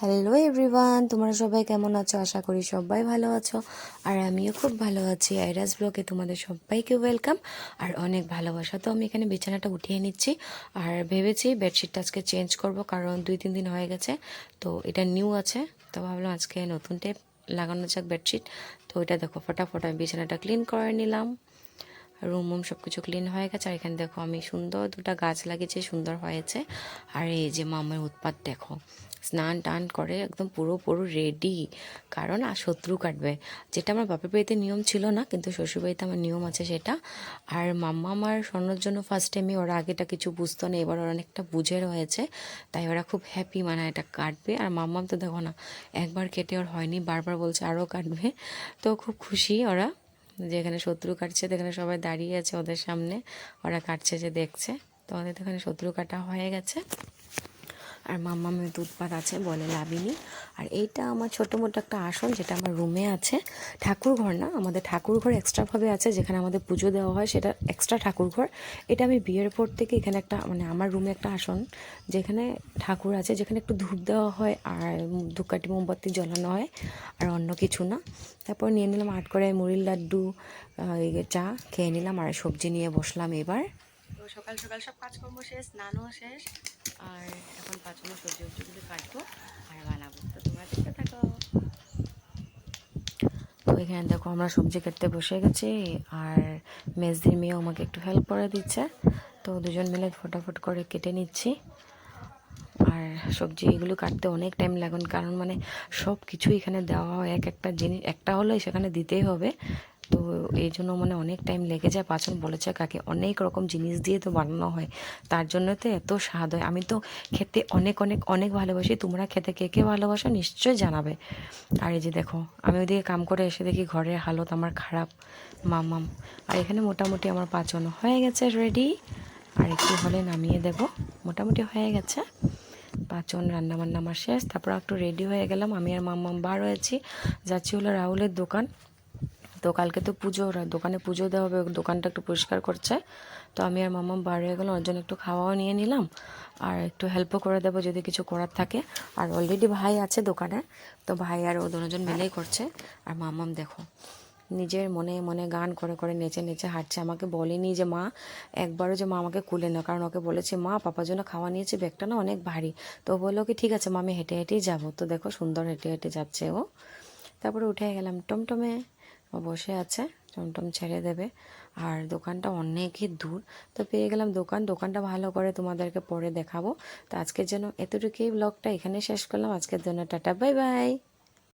Hello everyone তোমরা সবাই কেমন আছো? আশা করি সবাই ভালো আছো। আর আমিও খুব ভালো আছি। আইরাস ব্লগে তোমাদের সবাইকে ওয়েলকাম আর অনেক ভালোবাসা তো আমি এখানে বিছানাটা উঠিয়ে নিচ্ছি। আর ভেবেছি বেডশিটটা আজকে চেঞ্জ করব, কারণ দুই তিন দিন হয়ে গেছে। তো এটা নিউ আছে। তো ভাবলাম আজকে নতুন টেপ লাগানো যাক বেডশিট তো এটা দেখো, ফটাফট আমি বিছানাটা ক্লিন করে নিলাম। রুম মুম সব কিছু ক্লিন হয়ে গেছে। আর এখানে দেখো, আমি সুন্দর দুটো গাছ লাগিয়েছি, সুন্দর হয়েছে। আর এই যে মামার উৎপাত দেখো স্নান টান করে একদম পুরো পুরো রেডি কারণ, আর শত্রু কাটবে। যেটা আমার বাপের বাড়িতে নিয়ম ছিল না, কিন্তু শ্বশুরবাড়িতে আমার নিয়ম আছে সেটা। আর মাম্মা আমার স্বর্ণর জন্য ফার্স্ট টাইমে ওরা আগেটা কিছু বুঝতো না, এবার ওরা অনেকটা বুঝে রয়েছে তাই ওরা খুব হ্যাপি মানে এটা কাটবে। আর মাম্মাম তো দেখো না, একবার কেটে ওর হয়নি, বারবার বলছে আরও কাটবে। তো খুব খুশি ওরা যেখানে শত্রু কাটছে যেখানে সবাই দাঁড়িয়ে আছে ওদের সামনে। ওরা কাটছে যে দেখছে। তো ওদের তো এখানে শত্রু কাটা হয়ে গেছে। আর মাম্মামের দুধপাত আছে বলে লাভিনি আর এইটা আমার ছোটো মোটো একটা আসন যেটা আমার রুমে আছে। ঠাকুর ঘর না, আমাদের ঠাকুর ঘর এক্সট্রাভাবে আছে, যেখানে আমাদের পুজো দেওয়া হয়, সেটা এক্সট্রা ঠাকুর ঘর এটা আমি বিয়ের পর থেকে এখানে একটা মানে আমার রুমে একটা আসন, যেখানে ঠাকুর আছে, যেখানে একটু ধূপ দেওয়া হয় আর ধূপকাঠি, মোমবাতি জ্বালানো হয় আর অন্য কিছু না। তারপর নিয়ে নিলাম আট করে মুড়ির লাড্ডু চা খেয়ে নিলাম আর সবজি নিয়ে বসলাম এবার। সকাল সকাল সব কাজকর্ম শেষ, স্নানও শেষ। আর এখন পাঁচগুলো সবজি সবজিগুলো কাটবো আর বানাবো তো তোমরা দেখতে থাকো। এখানে দেখো আমরা সবজি কাটতে বসে গেছি আর মেজদির মেয়ে আমাকে একটু হেল্প করে দিচ্ছে। তো দুজন মিলে ফটাফট করে কেটে নিচ্ছি। আর সবজি এগুলো কাটতে অনেক টাইম লাগুন কারণ মানে সব কিছু এখানে দেওয়া হয়, এক একটা জিনিস, একটা হলে সেখানে দিতেই হবে। তো এই জন্য মানে অনেক টাইম লেগে যায়। পাচন বলেছে কাকে অনেক রকম জিনিস দিয়ে তো বানানো হয়। তার জন্য তো এত স্বাদ হয়। আমি তো খেতে অনেক অনেক অনেক ভালোবাসি। তোমরা খেতে কে কে ভালোবাসো নিশ্চয়ই জানাবে। আর এই যে দেখো, আমি ওইদিকে কাম করে এসে দেখি ঘরের হালত আমার খারাপ। মামাম আর এখানে মোটামুটি আমার পাচন হয়ে গেছে রেডি আর একটু হলে নামিয়ে দেব। মোটামুটি হয়ে গেছে। পাঁচন রান্না বান্না আমার শেষ। তারপর একটু রেডি হয়ে গেলাম। আমি আর মাম্মাম বার হয়েছি যাচ্ছি হলো রাহুলের দোকান। তো কালকে তো পুজো দোকানে পুজো দেওয়া হবে, দোকানটা একটু পরিষ্কার করছে। তো আমি আর মাম্মাম বার হয়ে গেলাম, ওর জন্য একটু খাওয়াও নিয়ে নিলাম। আর একটু হেল্পও করে দেবো যদি কিছু করার থাকে। আর অলরেডি ভাই আছে দোকানে, তো ভাই আর ও দুজন মিলেই করছে। আর মামাম দেখো, নিজের মনে মনে গান করে করে নেচে নেচে হাঁটছে। আমাকে বলেনি যে, মা, একবারও যে মা আমাকে কুলে না। কারণ ওকে বলেছে, মা, পাপার জন্য খাওয়া নিয়েছে, ব্যাগটা না অনেক ভারী। তো বলল কি, ঠিক আছে, মা, আমি হেঁটে হেঁটেই যাব। তো দেখো সুন্দর হেঁটে হেঁটে যাচ্ছে ও। তারপরে উঠে গেলাম, টমটমে বসে আছে, টমটম ছেড়ে দেবে। আর দোকানটা অনেকই দূর, তো পেয়ে গেলাম দোকান। দোকানটা ভালো করে তোমাদেরকে পরে দেখাবো। তো আজকের জন্য এতটুকুই, ব্লগটা এখানে শেষ করলাম। আজকের জন্য টাটা, বাই বাই।